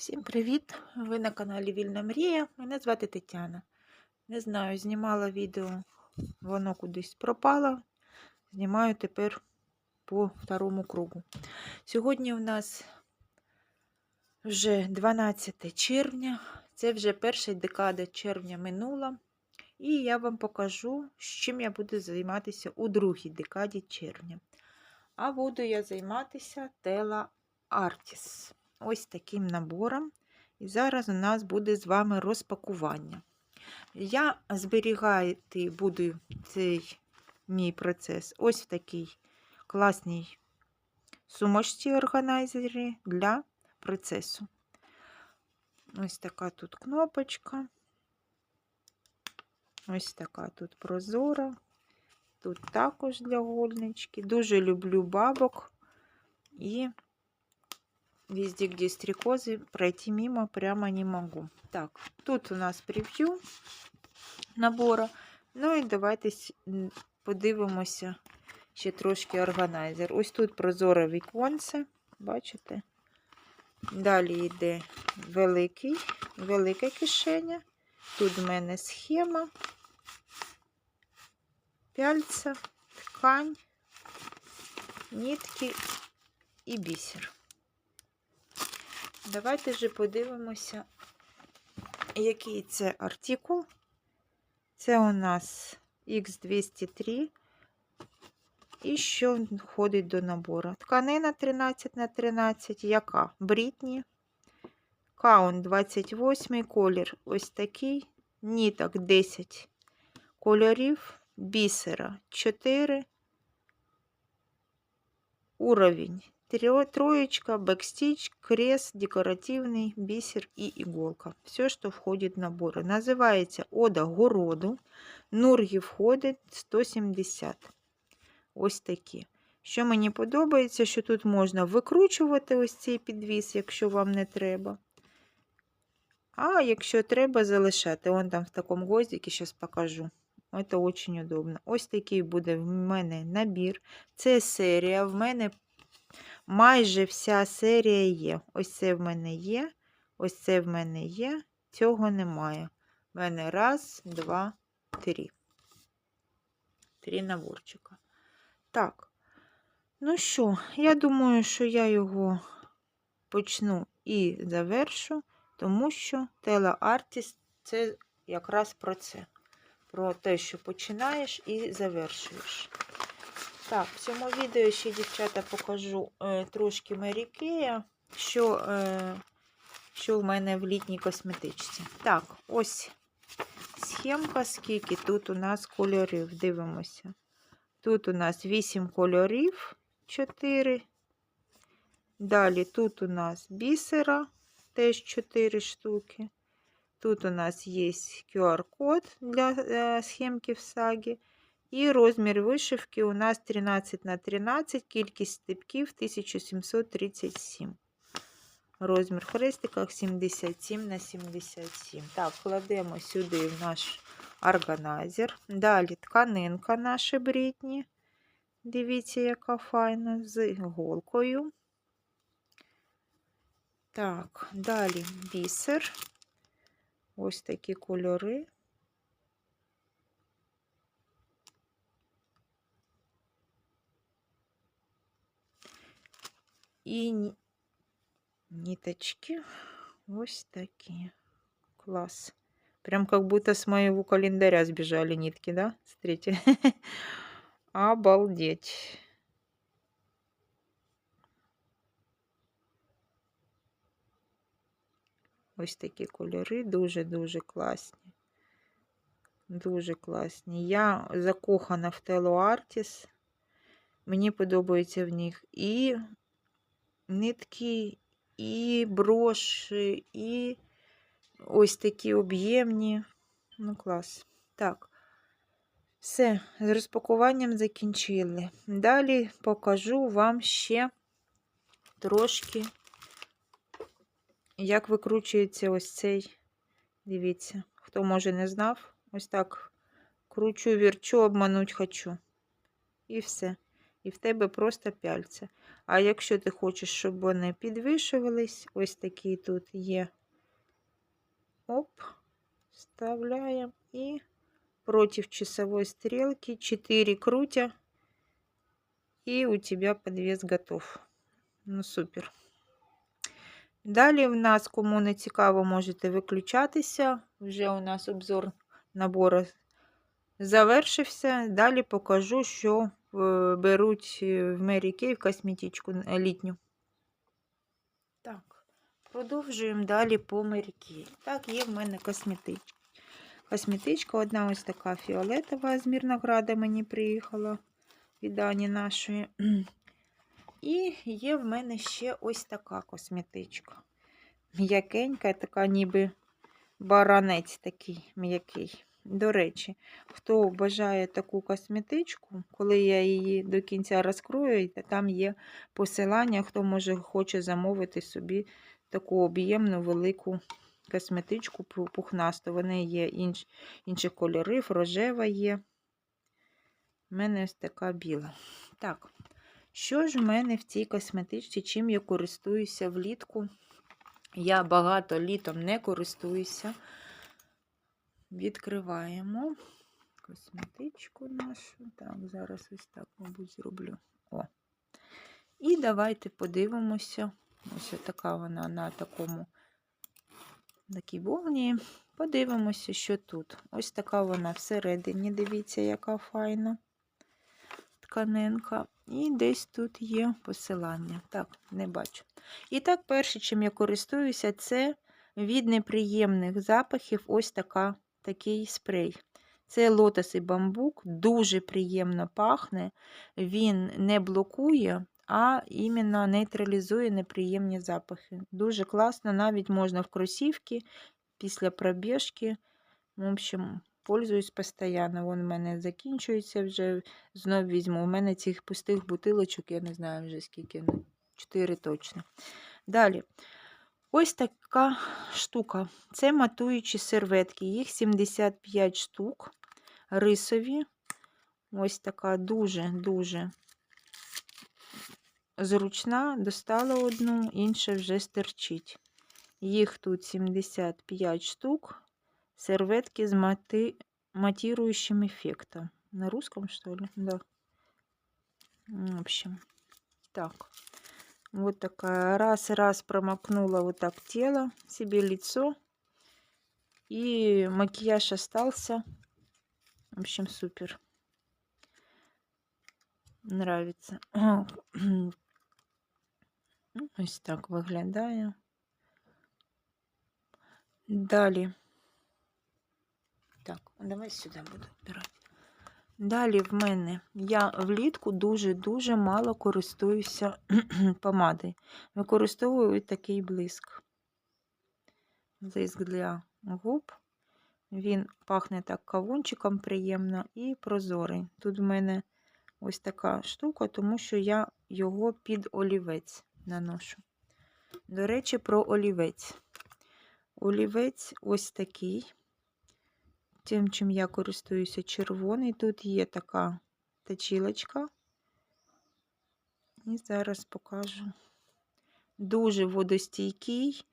Всім привіт! Ви на каналі Вільна Мрія. Мене звати Тетяна. Не знаю, знімала відео, воно кудись пропало. Знімаю тепер по второму кругу. Сьогодні у нас вже 12 червня, це вже перша декада червня минула. І я вам покажу, з чим я буду займатися у другій декаді червня. А буду я займатися Тела Артіс ось таким набором. І зараз у нас буде з вами розпакування. Я зберігати буду цей мій процес ось в такій класній сумочці органайзері для процесу. Ось така тут кнопочка. Ось така тут прозора. Тут також для гольнички. Дуже люблю бабок і везде, где стрекозы, пройти мимо прямо не могу. Так, тут у нас прев'ю набора. Ну і давайте подивимося ще трошки органайзер. Ось тут прозоре віконце, бачите? Далі йде великий, велика кишеня. Тут в мене схема, пяльця, ткань, нитки і бісер. Давайте вже подивимося, який це артикул. Це у нас X203. І що входить до набору? Тканина 13 на 13, яка? Брітні. Каунт 28 колір. Ось такий. Ніток 10 кольорів. Бісера 4. Уровень троечка, бэкстич, крест, декоративный, бисер и иголка. Все, что входит в наборы. Називається Ода городу. Нурги входить 170. Ось такі. Що мені подобається, що тут можна викручувати ось цей підвіс, якщо вам не треба. А якщо треба, залишати. Вон там в такому гвоздике, зараз покажу. Це дуже удобно. Ось такий буде в мене набір. Це серія. В мене майже вся серія є. Ось це в мене є, ось це в мене є, цього немає. В мене раз, два, три. Три наборчика. Так, ну що, я думаю, що я його почну і завершу, тому що телеартіст це якраз про це. Про те, що починаєш і завершуєш. Так, в цьому відео ще, дівчата, покажу е, трошки Мерікея, що е, що в мене в літній косметичці. Так, ось схемка, скільки тут у нас кольорів. Дивимося. Тут у нас 8 кольорів, 4. Далі тут у нас бісера, теж 4 штуки. Тут у нас є QR-код для е, схемки в сагі. І розмір вишивки у нас 13 на 13, кількість стипків 1737. Розмір в хрестиках 77 на 77. Так, кладемо сюди в наш органайзер. Далі тканинка наші брітні. Дивіться, яка файна, з іголкою. Так, далі бісер. Ось такі кольори. І ниточки ось такие. Класс. Прям как будто с моего календаря сбежали нитки, да? Смотрите. Обалдеть. Ось такі кольори, дуже-дуже класні. Дуже класні. Я закохана в Тело Артіс. Мені подобається в них і нитки, і броші, і ось такі об'ємні. Ну, клас. Так, все, з розпакуванням закінчили. Далі покажу вам ще трошки, як викручується ось цей, дивіться, хто може не знав, ось так кручу, вірчу, обмануть хочу. І все. І в тебе просто пяльця. А якщо ти хочеш, щоб вони підвішувались, ось такі тут є. Оп, вставляємо і против часовой стрелки 4 крутя, и у тебя подвес готов. Ну, супер. Далі в нас, кому не цікаво, можете виключатися. Вже у нас обзор набору завершився. Далі покажу, що беруть е, в Мері Кей косметичку літню. Так, продовжуємо далі по Мері Кей. Так, є в мене косметичка. Косметичка одна ось така фіолетова з Мірнограда мені приїхала від Ані нашої. І є в мене ще ось така косметичка. М'якенька, така ніби баранець такий м'який. До речі, хто бажає таку косметичку, коли я її до кінця розкрою, там є посилання, хто може хоче замовити собі таку об'ємну велику косметичку пухнасту. Вони є інш, інші кольори, рожева є. У мене ось така біла. Так, що ж в мене в цій косметичці, чим я користуюся влітку? Я багато літом не користуюся. Відкриваємо косметичку нашу. Так, зараз ось так, мабуть, зроблю. О. І давайте подивимося. Ось така вона на такому такій вовні. Подивимося, що тут. Ось така вона всередині. Дивіться, яка файна тканинка. І десь тут є посилання. Так, не бачу. І так, перше, чим я користуюся, це від неприємних запахів ось така, такий спрей. Це лотос і бамбук, дуже приємно пахне, він не блокує, а іменно нейтралізує неприємні запахи. Дуже класно, навіть можна в кросівки після пробіжки. В общем, пользуюсь постійно. Вон у мене закінчується вже. Знов візьму. У мене цих пустих бутилочок, я не знаю вже скільки, ну, 4 точно. Далі. Ось така штука. Це матуючі серветки. Їх 75 штук. Рисові. Ось така дуже-дуже зручна. Достала одну, інша вже стерчить. Їх тут 75 штук. Серветки с мати... матирующим эффектом. На русском, что ли? Да. В общем, так. Вот такая. Раз-раз промокнула вот так тело, себе лицо. И макияж остался. В общем, супер. Нравится. Ось так виглядає. Далі. Так, давай сюди буду брати. Далі в мене я влітку дуже-дуже мало користуюся помадою. Використовую такий блиск. Блиск для губ. Він пахне так кавунчиком приємно і прозорий. Тут в мене ось така штука, тому що я його під олівець наношу. До речі, про олівець. Олівець ось такий. Тим, чим я користуюся червоний. Тут є така точилочка. І зараз покажу. Дуже водостійкий,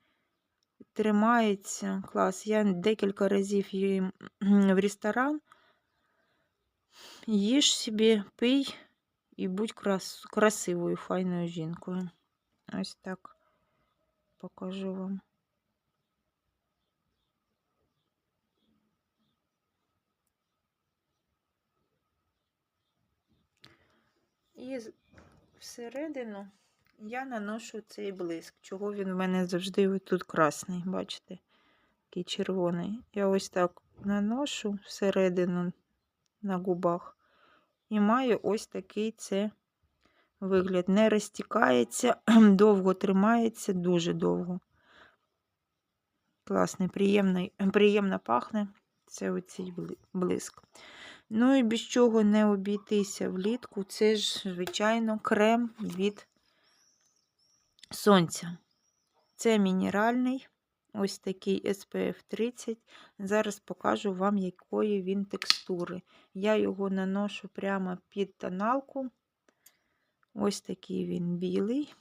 тримається клас. Я декілька разів їм в ресторан. Їж собі, пий і будь крас... красивою, файною жінкою. Ось так покажу вам. І всередину я наношу цей блиск, чого він в мене завжди тут красний, бачите, такий червоний. Я ось так наношу всередину на губах і маю ось такий це вигляд. Не розтікається, довго тримається, дуже довго. Класний, приємний, приємно пахне. Це оцей блиск. Ну і без чого не обійтися влітку, це ж, звичайно, крем від сонця. Це мінеральний, ось такий SPF 30. Зараз покажу вам, якої він текстури. Я його наношу прямо під тоналку. Ось такий він білий.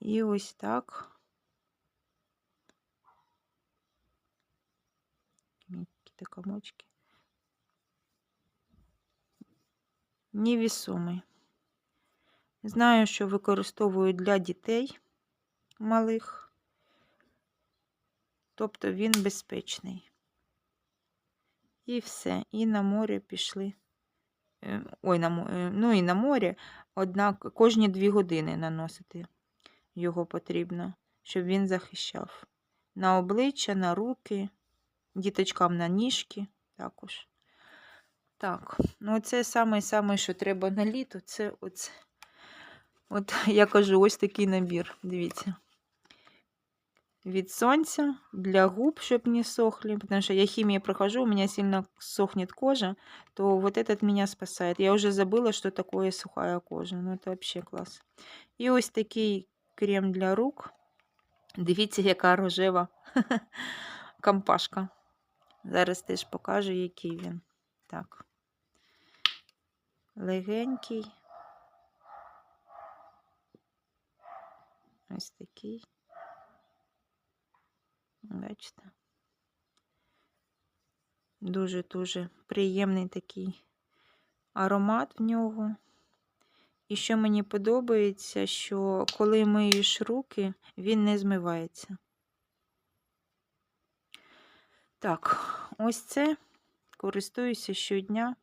І ось так. Які комочки. Невісомий. Знаю, що використовують для дітей малих, тобто він безпечний. І все. І на море пішли. Е, Ой, на, е, ну і на море, однак кожні дві години наносити його потрібно, щоб він захищав. На обличчя, на руки, діточкам на ніжки також. Так, ну це саме-саме, що треба на літо, це оце. От я кажу, ось такий набір. Дивіться. Від сонця для губ, чтобы не сохли, потому что я химию прохожу, у меня сильно сохнет кожа, то вот этот меня спасает. Я уже забыла, что такое сухая кожа. Ну, это вообще класс. І ось такий крем для рук. Дивіться, яка рожева компашка. Зараз теж покажу, який він. Так. Легенький. Ось такий. Бачите? Дуже-дуже приємний такий аромат в нього. І що мені подобається, що коли миєш руки, він не змивається. Так, ось це користуюся щодня.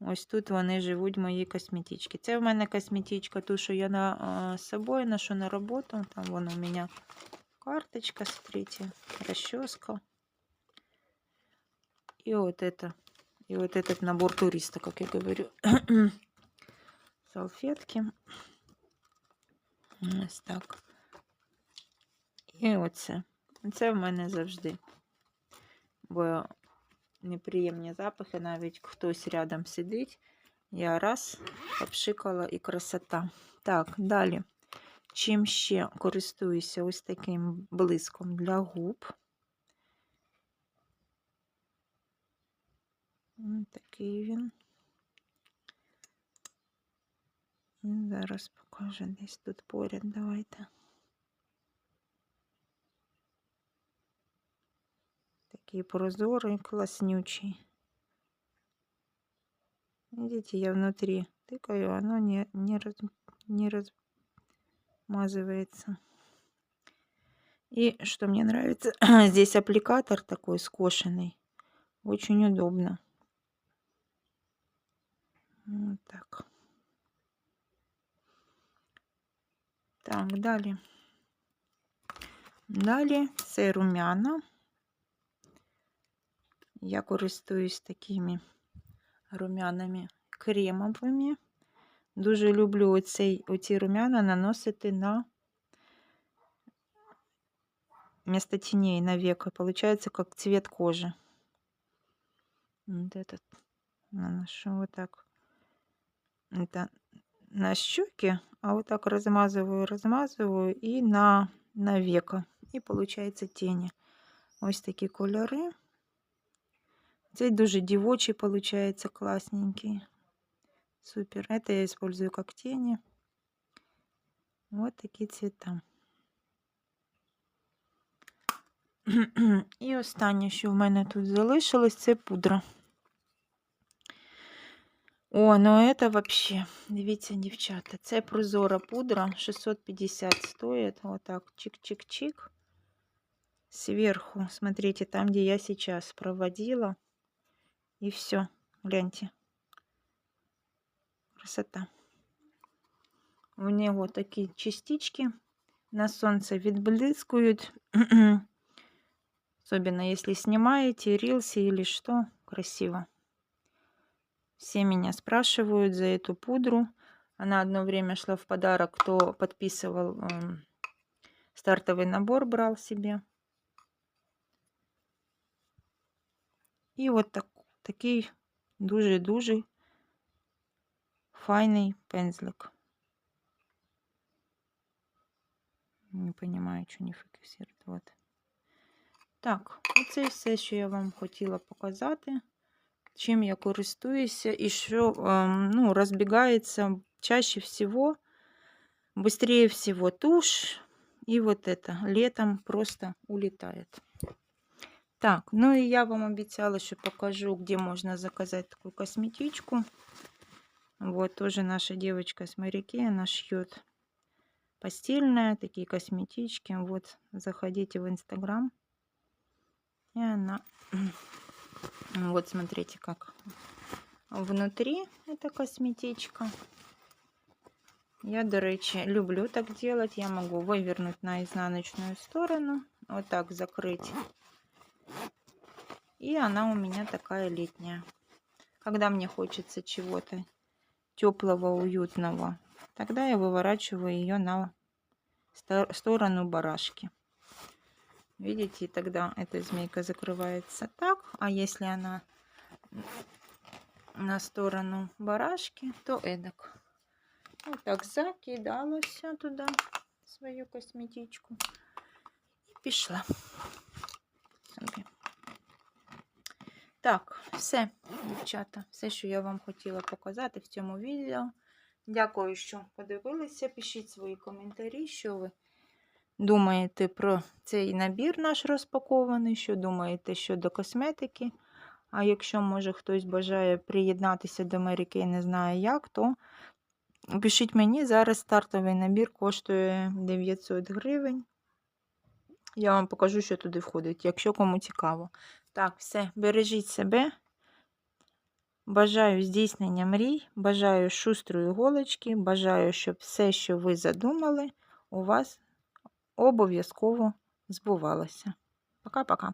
Ось тут вони живуть мої косметички. Це в мене косметичка, ту, що я на, з собою ношу на роботу. Там вон у мене карточка, смотрите, расческа. И вот это, и вот этот набор туриста, как я говорю. Салфетки. Ось так. І оце. Це в мене завжди. Бо неприємні запахи, навіть хтось рядом сидить. Я раз попшикала і красота. Так, далі. Чим ще користуюся ось таким блиском для губ. Ось Такий він. Зараз покажу десь тут поряд. Давайте. Такий прозорий, класснючий. Видите, я внутри тыкаю, оно не, не, раз, не размазывается. И что мне нравится, здесь аппликатор такой скошенный. Очень удобно. Вот так. Так, далі. Далі це румяна. Я користуюсь такими румянами кремовими. Дуже люблю оцей, оці румяна наносити на вместо теней на века. Получается как цвет кожи. Вот этот наношу вот так. Это на щеки, а вот так размазываю, размазываю и на, на века. И получается тени. Ось такі кольори. Цей дуже дівочий получается, классненький. Супер. Это я использую как тени. Вот такие цвета. І останнє, що в мене тут залишилось, це пудра. О, ну это вообще, дивіться, дівчата, це прозора пудра, 650 стоит. Вот так, чик-чик-чик. Сверху, смотрите, там, где я сейчас проводила. И все, гляньте. Красота. У него такие частички на солнце відблискують. Особенно если снимаете рилсы или что, красиво. Все меня спрашивают за эту пудру. Она одно время шла в подарок, кто подписывал эм, стартовый набор, брал себе. І от так, такий дуже-дуже файний пензлик. Не понимаю, що не фокусує. Вот. Так, оце все, що я вам хотіла показати. чим я користуюся і що ем, ну, розбігається чаще всего, быстрее всего тушь. И вот это летом просто улетает. Так, ну и я вам обещала, что покажу, где можно заказать такую косметичку. Вот тоже наша девочка с моряки, она шьет постельное, такие косметички. Вот, заходите в Инстаграм. И она... Вот, смотрите, как внутри эта косметичка. Я, до речі, люблю так делать. Я могу вывернуть на изнаночную сторону, вот так закрыть. И она у меня такая летняя. Когда мне хочется чего-то теплого, уютного, тогда я выворачиваю ее на сторону барашки. Видите, и тогда эта змейка закрывается так, а если она на сторону барашки, то эдак. Вот так закидалася туди свою косметичку і пішла Так, все, дівчата, все, що я вам хотіла показати в цьому відео. Дякую, що подивилися. Пишіть свої коментарі, що ви думаєте про цей набір наш розпакований, що думаєте щодо косметики. А якщо, може, хтось бажає приєднатися до Америки і не знає як, то пишіть мені. Зараз стартовий набір коштує 900 гривень. Я вам покажу, що туди входить, якщо кому цікаво. Так, все, бережіть себе. Бажаю здійснення мрій, бажаю шустрої голочки, бажаю, щоб все, що ви задумали, у вас обов'язково збувалося. Пока-пока.